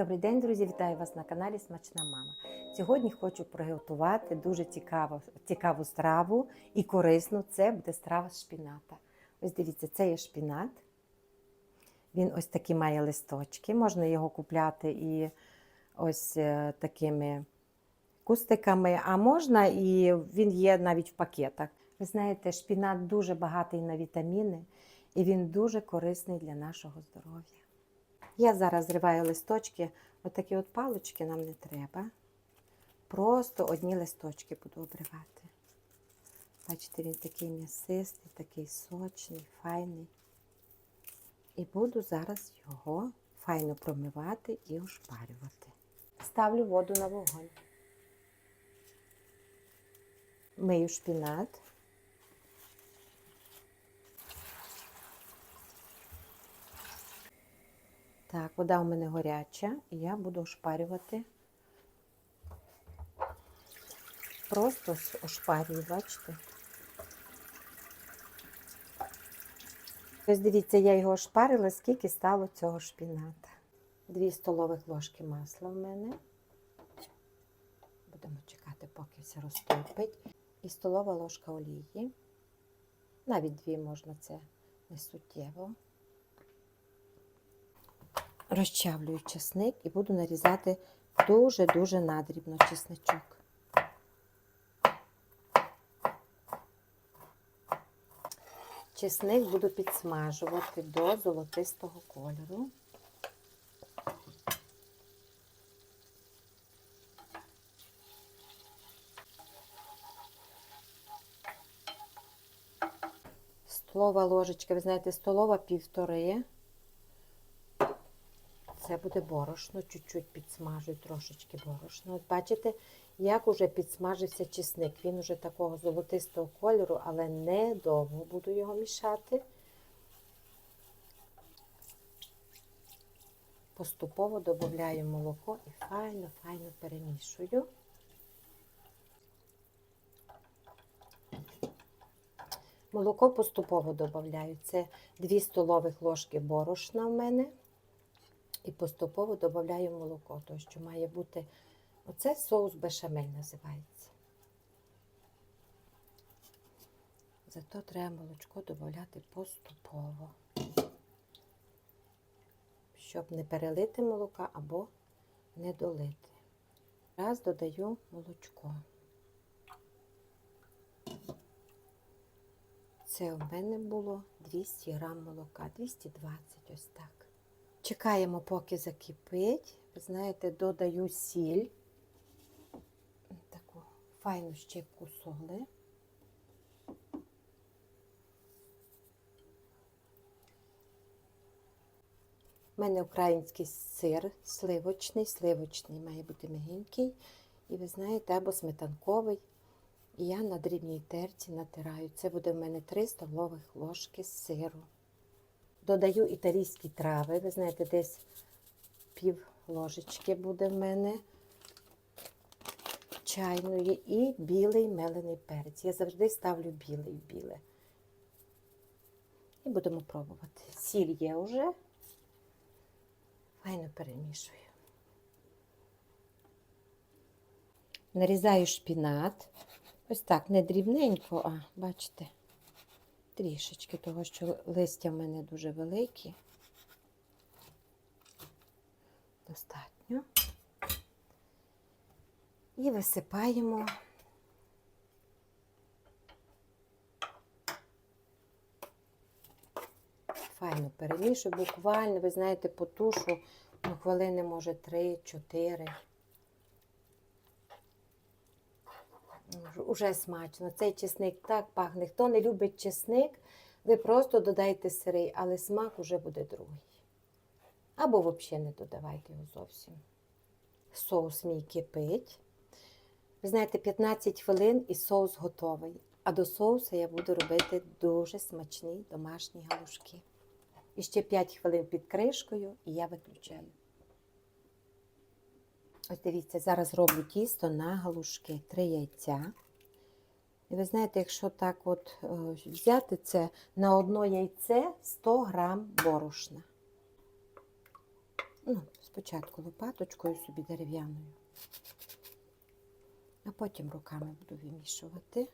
Добрий день, друзі! Вітаю вас на каналі Смачна Мама. Сьогодні хочу приготувати дуже цікаву, цікаву страву і корисну. Це буде страва з шпіната. Ось дивіться, це є шпінат. Він ось такі має листочки. Можна його купляти і ось е, такими кустиками, а можна і він є навіть в пакетах. Ви знаєте, шпінат дуже багатий на вітаміни і він дуже корисний для нашого здоров'я. Я зараз зриваю листочки, отакі от палочки нам не треба. Просто одні листочки буду обривати. Бачите, він такий м'ясистий, такий сочний, файний. І буду зараз його файно промивати і ошпарювати. Ставлю воду на вогонь. Мию шпінат. Так, вода у мене гаряча, і я буду ошпарювати. Просто ошпарюю, бачите? Ось дивіться, я його ошпарила, скільки стало цього шпіната. Дві столових ложки масла в мене. Будемо чекати, поки все розтопить. І столова ложка олії. Навіть дві можна, це не суттєво розчавлюю чесник і буду нарізати дуже-дуже надрібно чесничок. Чесник буду підсмажувати до золотистого кольору. Столова ложечка, ви знаєте, столова півтори. Це буде борошно, чуть-чуть підсмажую трошечки борошно. От бачите, як уже підсмажився чесник. Він уже такого золотистого кольору, але не довго буду його мішати. Поступово додаю молоко і файно-файно перемішую. Молоко поступово додаю. Це 2 столових ложки борошна в мене. І поступово додаю молоко, то що має бути оце соус бешамель називається. Зато треба молочко додати поступово, щоб не перелити молока або не долити. Раз додаю молочко. Це у мене було 200 грам молока, 220 ось так. Чекаємо, поки закипить. Ви знаєте, додаю сіль, таку файну щепку соли. У мене український сир сливочний, сливочний має бути мягенький. І ви знаєте, або сметанковий. І я на дрібній терці натираю. Це буде в мене 3 столових ложки сиру. Додаю італійські трави. Ви знаєте, десь пів ложечки буде в мене чайної і білий мелений перець. Я завжди ставлю білий в біле. І будемо пробувати. Сіль є вже. Файно перемішую. Нарізаю шпінат. Ось так, не дрібненько, а бачите трішечки, того що листя в мене дуже великі. Достатньо. І висипаємо файно перемішую, буквально, ви знаєте, потушу ну, хвилини, може, 3-4. Уже смачно. Цей чесник так пахне. Хто не любить чесник, ви просто додайте сирий, але смак уже буде другий. Або взагалі не додавайте його зовсім. Соус мій кипить. Ви знаєте, 15 хвилин і соус готовий. А до соусу я буду робити дуже смачні домашні галушки. І ще 5 хвилин під кришкою, і я виключаю. Ось дивіться, зараз роблю тісто на галушки. Три яйця. І ви знаєте, якщо так от е, взяти це на одно яйце 100 грам борошна. Ну, Спочатку лопаточкою собі дерев'яною, а потім руками буду вимішувати.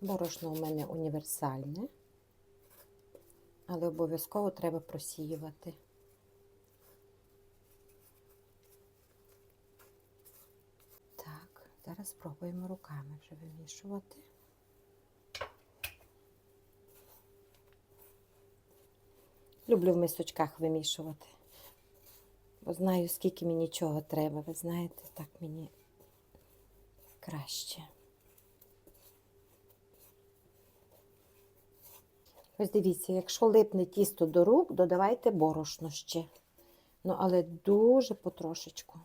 Борошно у мене універсальне, але обов'язково треба просіювати. Так, зараз спробуємо руками вже вимішувати. Люблю в мисочках вимішувати. Бо знаю, скільки мені чого треба. Ви знаєте, так мені краще. Ось дивіться, якщо липне тісто до рук, додавайте борошно ще. Ну, але дуже потрошечку.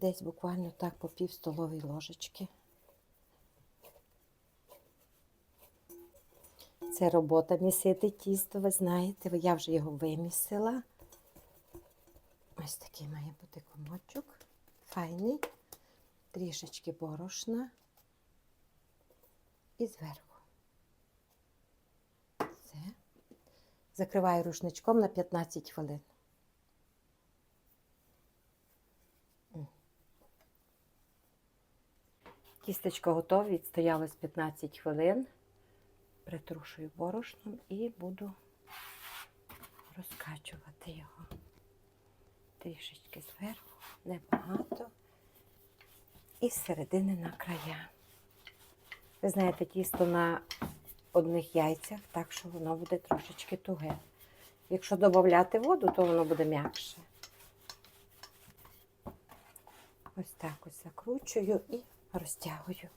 Десь буквально так по пів столової ложечки. Це робота місити тісто, ви знаєте, я вже його вимісила. Ось такий має бути комочок. Файний, трішечки борошна і зверху. Все. Закриваю рушничком на 15 хвилин. Тістечко готове, відстоялось 15 хвилин. Притрушую борошном і буду розкачувати його трішечки зверху, небагато, і з середини на края. Ви знаєте, тісто на одних яйцях, так що воно буде трошечки туге. Якщо додати воду, то воно буде м'якше. Ось так ось закручую і розтягую.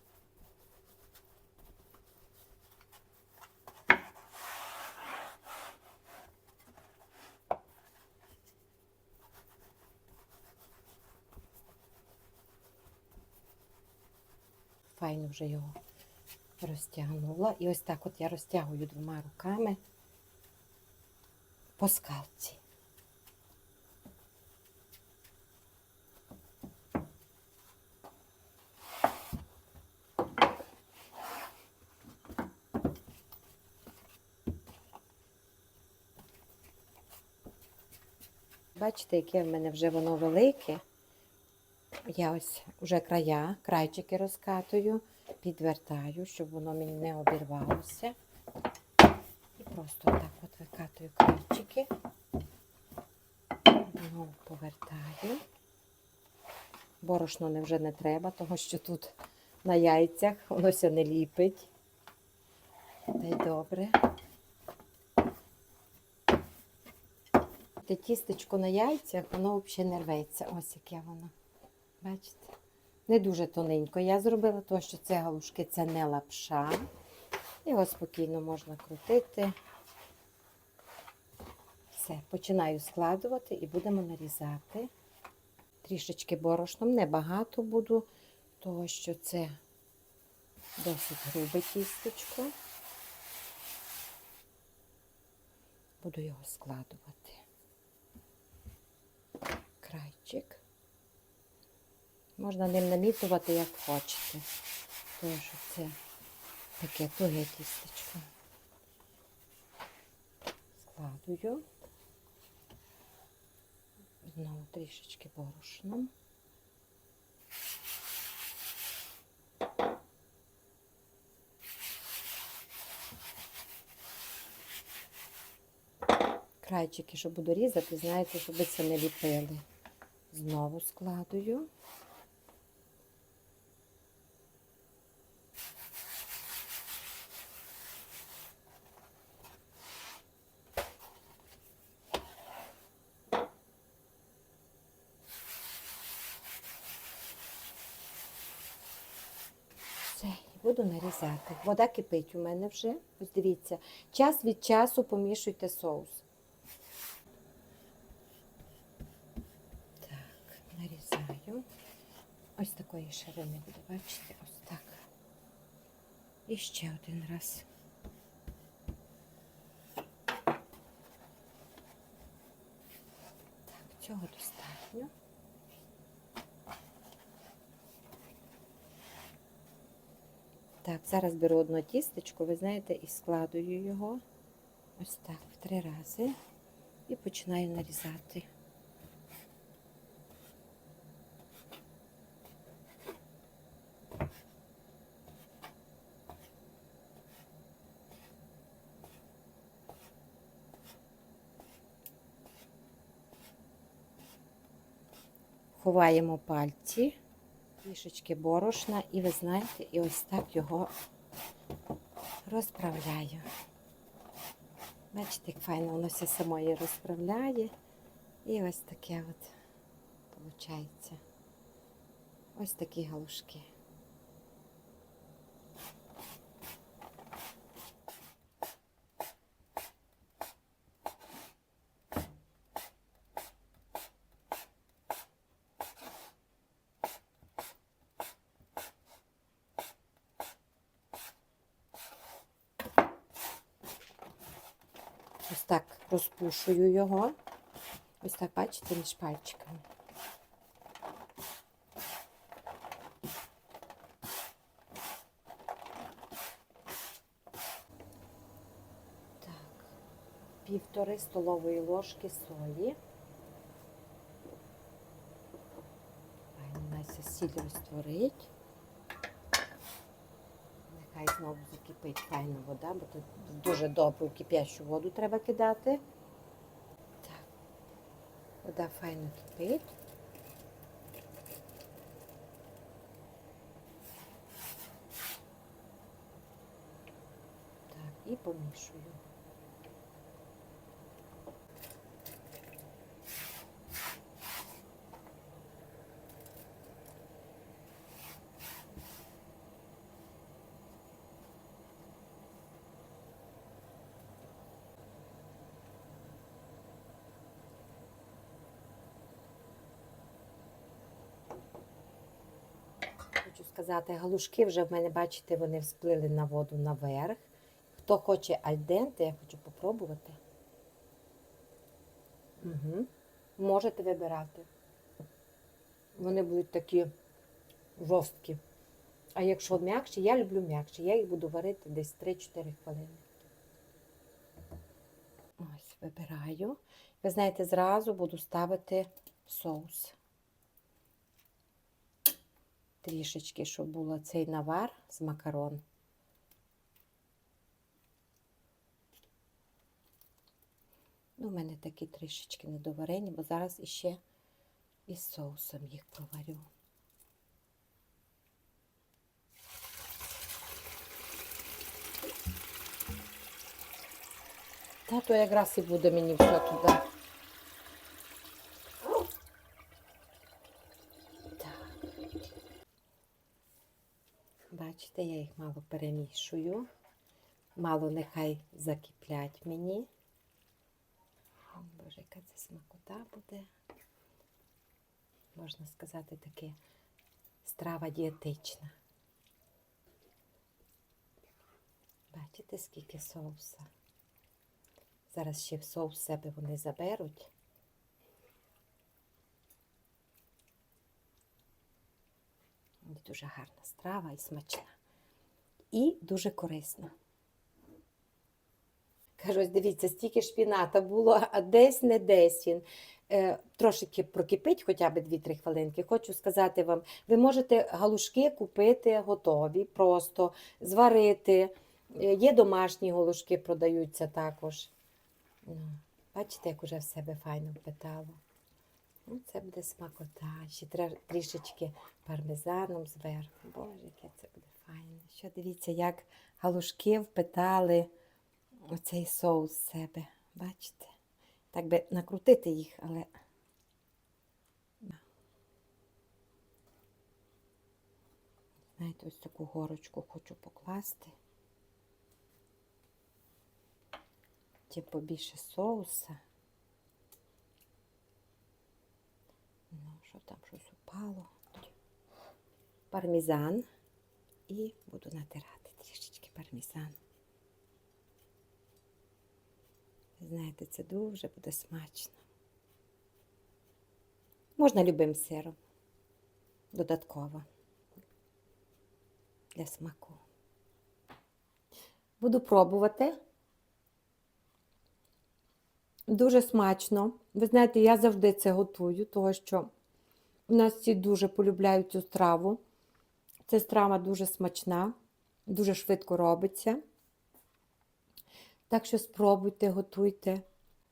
Файно вже його розтягнула. І ось так от я розтягую двома руками по скалці. Бачите, яке в мене вже воно велике. Я ось вже края, крайчики розкатую, підвертаю, щоб воно мені не обірвалося. І просто так от викатую крайчики, знову повертаю. Борошно не вже не треба, тому що тут на яйцях воно все не ліпить. Та й добре. Те тістечко на яйцях, воно взагалі не рветься. Ось яке воно. Бачите? Не дуже тоненько. Я зробила то, що це галушки, це не лапша. Його спокійно можна крутити. Все, починаю складувати і будемо нарізати. Трішечки борошном, небагато буду, тому що це досить грубе тістечко. Буду його складувати. Крайчик. Можна ним намітувати, як хочете. Тому що це таке туге тістечко. Складую. Знову трішечки борошном. Крайчики, що буду різати, знаєте, щоб це не ліпили. Знову складую. Буду нарізати. Вода кипить у мене вже. Ось дивіться, час від часу помішуйте соус. Так, нарізаю. Ось такої ширини буде, бачите, ось так. І ще один раз. Так, цього достатньо. Так, зараз беру одне тістечко, ви знаєте, і складую його ось так в три рази і починаю нарізати. Ховаємо пальці, трішечки борошна, і ви знаєте, і ось так його розправляю. Бачите, як файно воно все самої розправляє. І ось таке от виходить. Ось такі галушки. Ось так розпушую його. Ось так, бачите, між пальчиками. Так, півтори столової ложки солі. Настя сіль розтворить. Нехай знову закипить файна вода, бо тут дуже добру кип'ячу воду треба кидати. Так, вода файно кипить. Так, і помішую. Хочу сказати, галушки вже в мене, бачите, вони всплили на воду наверх. Хто хоче альденте, я хочу попробувати. Угу. Можете вибирати. Вони будуть такі жорсткі. А якщо м'якші, я люблю м'якші. Я їх буду варити десь 3-4 хвилини. Ось, вибираю. Ви знаєте, зразу буду ставити соус трішечки, щоб було цей навар з макарон. Ну, у мене такі трішечки недоварені, бо зараз іще із соусом їх проварю. Та то якраз і буде мені все туди. Так. Бачите, я їх мало перемішую. Мало нехай закиплять мені. О, Боже, яка це смакота буде. Можна сказати, таке страва дієтична. Бачите, скільки соуса. Зараз ще в соус себе вони заберуть. Дуже гарна страва і смачна. І дуже корисна. Кажу, дивіться, стільки шпіната було, а десь не десь він. Е, трошки прокипить хоча б 2-3 хвилинки. Хочу сказати вам, ви можете галушки купити готові, просто зварити. Е, Є домашні галушки, продаються також. Ну, бачите, як уже в себе файно впитало. Ну, це буде смакота. Ще трішечки пармезаном зверху. Боже, яке це буде файно. Що дивіться, як галушки впитали оцей соус в себе. Бачите? Так би накрутити їх, але. Знаєте, ось таку горочку хочу покласти. Тим побільше соуса. Ну, що там щось упало? Пармезан. І буду натирати трішечки пармезан. Ви Знаєте, це дуже буде смачно. Можна любим сиром. Додатково. Для смаку. Буду пробувати. Дуже смачно. Ви знаєте, я завжди це готую, тому що у нас всі дуже полюбляють цю страву. Ця страва дуже смачна, дуже швидко робиться. Так що спробуйте, готуйте.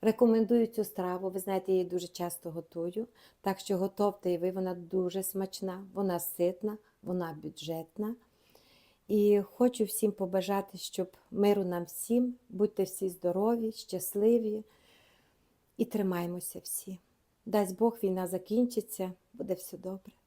Рекомендую цю страву. Ви знаєте, я її дуже часто готую. Так що готовте і ви, вона дуже смачна, вона ситна, вона бюджетна. І хочу всім побажати, щоб миру нам всім, будьте всі здорові, щасливі і тримаймося всі. Дасть Бог, війна закінчиться, буде все добре.